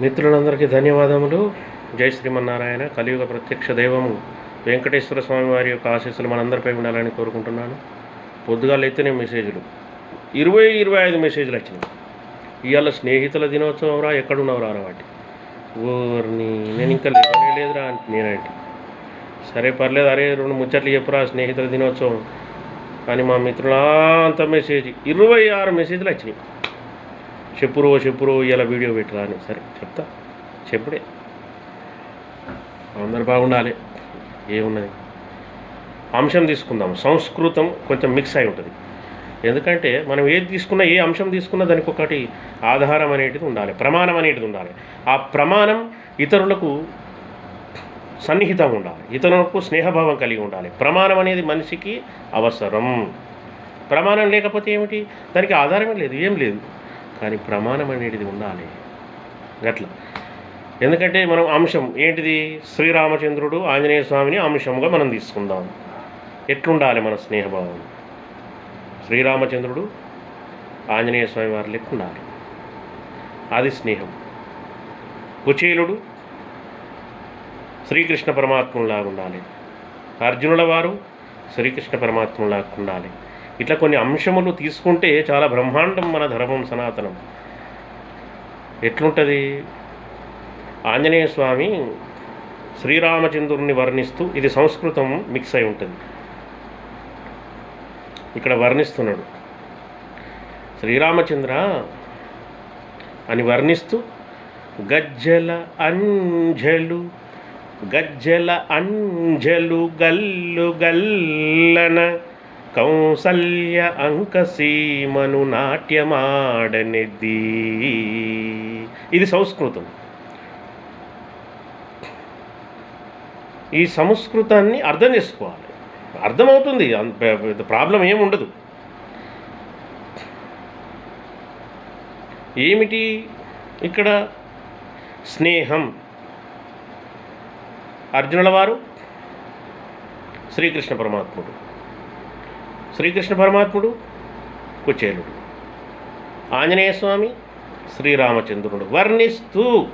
మిత్రులందరికీ ధన్యవాదములు. జై శ్రీమన్నారాయణ. కలియుగ ప్రత్యక్ష దైవము వెంకటేశ్వర స్వామి వారి యొక్క ఆశీస్సులు మనందరిపై ఉండాలని కోరుకుంటున్నాను. పొద్దుగాల అయితేనే మెసేజ్లు. ఇరవై ఇరవై ఐదు మెసేజ్లు వచ్చినాయి. ఇవాళ స్నేహితుల దినోత్సవం రా ఎక్కడున్నావురా రా వాటి ఊరిని నేను ఇంకా లేవనే లేదురా అంటే. నేనంటే సరే పర్లేదు అరే రెండు ముచ్చట్లు చెప్పురా స్నేహితుల దినోత్సవం అని మా మిత్రులు అంత మెసేజ్. ఇరవై ఆరు మెసేజ్లు వచ్చినాయి. చెప్పురో చెప్పురో ఇలా వీడియో పెట్టరా అని. సరే చెప్తా. చెప్పుడే. అందరు బాగుండాలి. ఏమున్నది? అంశం తీసుకుందాం. సంస్కృతం కొంచెం మిక్స్ అయి ఉంటుంది. ఎందుకంటే మనం ఏది తీసుకున్నా ఏ అంశం తీసుకున్నా దానికి ఒకటి ఆధారం అనేటిది ఉండాలి. ప్రమాణం అనేటిది ఉండాలి. ఆ ప్రమాణం ఇతరులకు సన్నిహితంగా ఉండాలి. ఇతరులకు స్నేహభావం కలిగి ఉండాలి. ప్రమాణం అనేది మనిషికి అవసరం. ప్రమాణం లేకపోతే ఏమిటి? దానికి ఆధారమే లేదు. ఏం లేదు. కానీ ప్రమాణం అనేది ఉండాలి. గట్ల. ఎందుకంటే మనం అంశం ఏంటిది? శ్రీరామచంద్రుడు ఆంజనేయ స్వామిని అంశంగా మనం తీసుకుందాం. ఎట్లుండాలి మన స్నేహభావం? శ్రీరామచంద్రుడు ఆంజనేయ స్వామి వారి లెక్క ఉండాలి. అది స్నేహం. కుచేలుడు శ్రీకృష్ణ పరమాత్ములాగా ఉండాలి. అర్జునుల వారు శ్రీకృష్ణ పరమాత్ములాగా ఉండాలి. ఇట్లా కొన్ని అంశములు తీసుకుంటే చాలా బ్రహ్మాండం మన ధర్మం సనాతనం. ఎట్లుంటుంది? ఆంజనేయ స్వామి శ్రీరామచంద్రుడిని వర్ణిస్తూ ఇది సంస్కృతం మిక్స్ అయి ఉంటుంది. ఇక్కడ వర్ణిస్తున్నాడు. శ్రీరామచంద్ర అని వర్ణిస్తూ గజ్జల అంజలు గజ్జల అంజలు గల్లు గల్లన కౌసల్య అంకసీమను నాట్యమాడనిది. ఇది సంస్కృతం. ఈ సంస్కృతాన్ని అర్థం చేసుకోవాలి. అర్థమవుతుంది. అంత పెద్ద ప్రాబ్లం ఏమి ఉండదు. ఏమిటి ఇక్కడ స్నేహం? అర్జునుల వారు? శ్రీకృష్ణ పరమాత్ముడు. శ్రీకృష్ణ పరమాత్ముడు కుచేలుడు. ఆంజనేయ స్వామి శ్రీరామచంద్రుడు వర్ణిస్తూ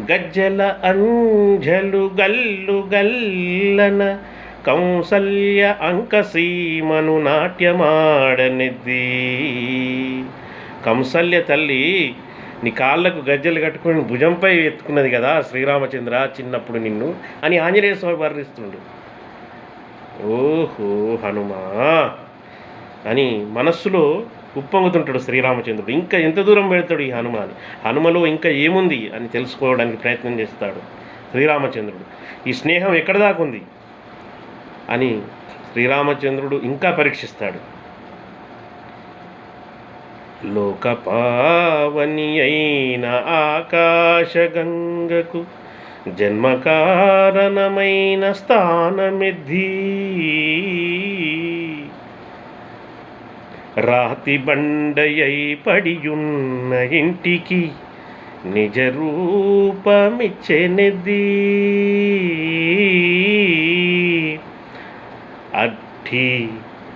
గజ్జల అంజలు గల్లు గల్లన కౌసల్య అంకసీమను నాట్యమాడనిది. కంసల్య తల్లి నీ కాళ్ళకు గజ్జలు కట్టుకొని భుజంపై ఎత్తుకున్నది కదా శ్రీరామచంద్ర చిన్నప్పుడు నిన్ను అని ఆంజనేయ స్వామి వర్ణిస్తుండు. ఓహో హనుమా. అని మనస్సులో ఉప్పొంగుతుంటాడు శ్రీరామచంద్రుడు. ఇంకా ఎంత దూరం పెడతాడు ఈ హనుమాని? హనుమలో ఇంకా ఏముంది అని తెలుసుకోవడానికి ప్రయత్నం చేస్తాడు శ్రీరామచంద్రుడు. ఈ స్నేహం ఎక్కడ దాకా ఉంది? అని శ్రీరామచంద్రుడు ఇంకా పరీక్షిస్తాడు. లోకపావని అయిన ఆకాశగంగకు జన్మకారణమైన స్థానమిద్ధి. రాతి బండయై పడియున్న ఇంటికి నిజ రూపమిచ్చెనిది అట్టి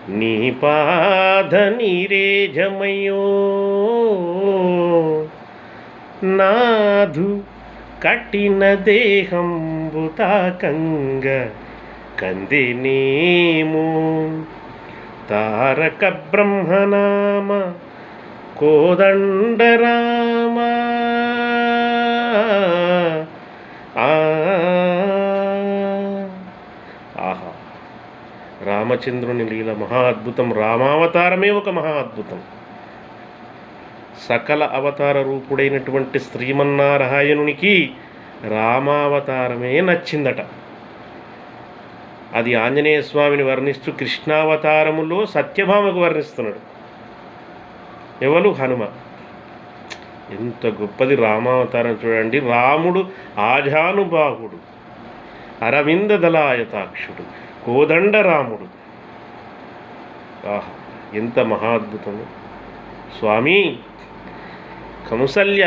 నీ పాద నీరేజమయో నాధు కట్టిన దేహంబుతాకంగ కందినేమో. తారక బ్రహ్మనామ కోదండరామ. ఆహా. రామచంద్రుని లీల మహా అద్భుతం రామావతారమే ఒక మహా అద్భుతం సకల అవతార రూపుడైనటువంటి శ్రీమన్నారాయణునికి రామావతారమే నచ్చిందట. అది ఆంజనేయ స్వామిని వర్ణిస్తూ కృష్ణావతారములో సత్యభామకు వర్ణిస్తున్నాడు. ఎవరు? హనుమ. ఎంత గొప్పది రామావతారం చూడండి. రాముడు ఆజానుబాహుడు అరవింద దళాయతాక్షుడు కోదండ రాముడు. ఆహా ఎంత మహాద్భుతము. స్వామి కంసల్య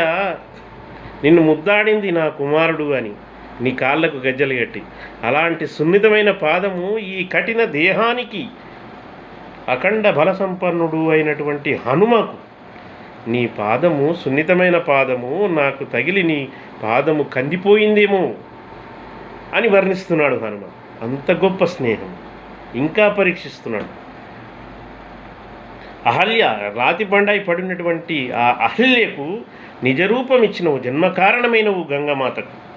నిన్ను ముద్దాడింది నా కుమారుడు అని నీ కాళ్ళకు గజ్జలు కట్టి అలాంటి సున్నితమైన పాదము ఈ కఠిన దేహానికి అఖండ బల సంపన్నుడు అయినటువంటి హనుమకు. నీ పాదము సున్నితమైన పాదము నాకు తగిలి నీ పాదము కందిపోయిందేమో అని వర్ణిస్తున్నాడు హనుమ. అంత గొప్ప స్నేహం. ఇంకా పరీక్షిస్తున్నాడు. అహల్య రాతి బండాయి పడినటువంటి ఆ అహల్యకు నిజరూపం ఇచ్చినవు జన్మ కారణమైనవు గంగమాతకు.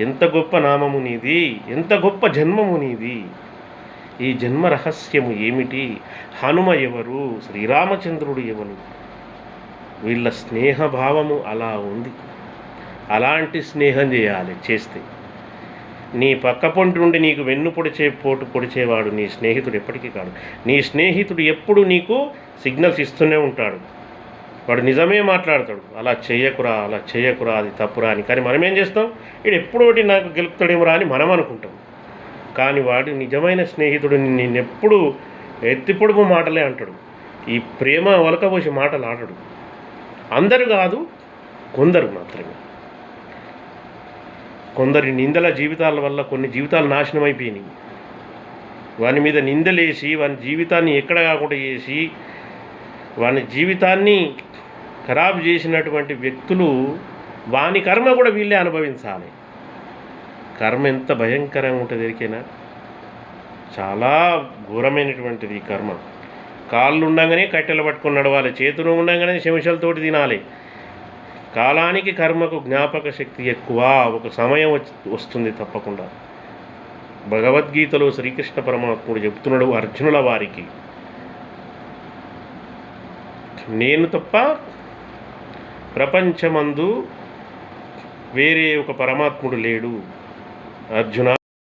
ఎంత గొప్ప నామము నీది ఎంత గొప్ప జన్మము నీది. ఈ జన్మ రహస్యము ఏమిటి? హనుమ ఎవరు? శ్రీరామచంద్రుడు ఎవరు? వీళ్ళ స్నేహభావము అలా ఉంది. అలాంటి స్నేహం చేయాలి చేస్తే. నీ పక్క పొంటి నుండి నీకు వెన్ను పొడిచే పోటు పొడిచేవాడు నీ స్నేహితుడు ఎప్పటికీ కాడు. నీ స్నేహితుడు ఎప్పుడు నీకు సిగ్నల్స్ ఇస్తూనే ఉంటాడు. వాడు నిజమే మాట్లాడతాడు. అలా చేయకురా అలా చేయకురా అది తప్పురా అని. కానీ మనం ఏం చేస్తాం? వీడు ఎప్పుడు ఒకటి నాకు గెలుపుతాడేమోరా అని మనం అనుకుంటాం. కానీ వాడు నిజమైన స్నేహితుడు నిన్నెప్పుడు ఎత్తిపొడుపు మాటలే అంటాడు. ఈ ప్రేమ వలకపోసి మాటలు ఆడడు. అందరు కాదు కొందరు మాత్రమే. కొందరి నిందల జీవితాల వల్ల కొన్ని జీవితాలు నాశనం అయిపోయినాయి. వాని మీద నిందలేసి వాని జీవితాన్ని ఎక్కడ కాకుండా చేసి వాని జీవితాన్ని ఖరాబ్ చేసినటువంటి వ్యక్తులు వాని కర్మ కూడా వీళ్ళే అనుభవించాలి. కర్మ ఎంత భయంకరంగా ఉంటుంది ఎరికైనా చాలా ఘోరమైనటువంటిది ఈ కర్మ. కాళ్ళు ఉండగానే కట్టెలు పట్టుకుని నడవాలి చేతులు ఉండగానే శంషలతోటి తినాలి. కాలానికి కర్మకు జ్ఞాపక శక్తి ఎక్కువ ఒక సమయం వస్తుంది తప్పకుండా. భగవద్గీతలో శ్రీకృష్ణ పరమాత్ముడు చెప్తున్నాడు అర్జునుల వారికి. నేను తప్ప ప్రపంచమందు వేరే ఒక పరమాత్ముడు లేడు. అర్జున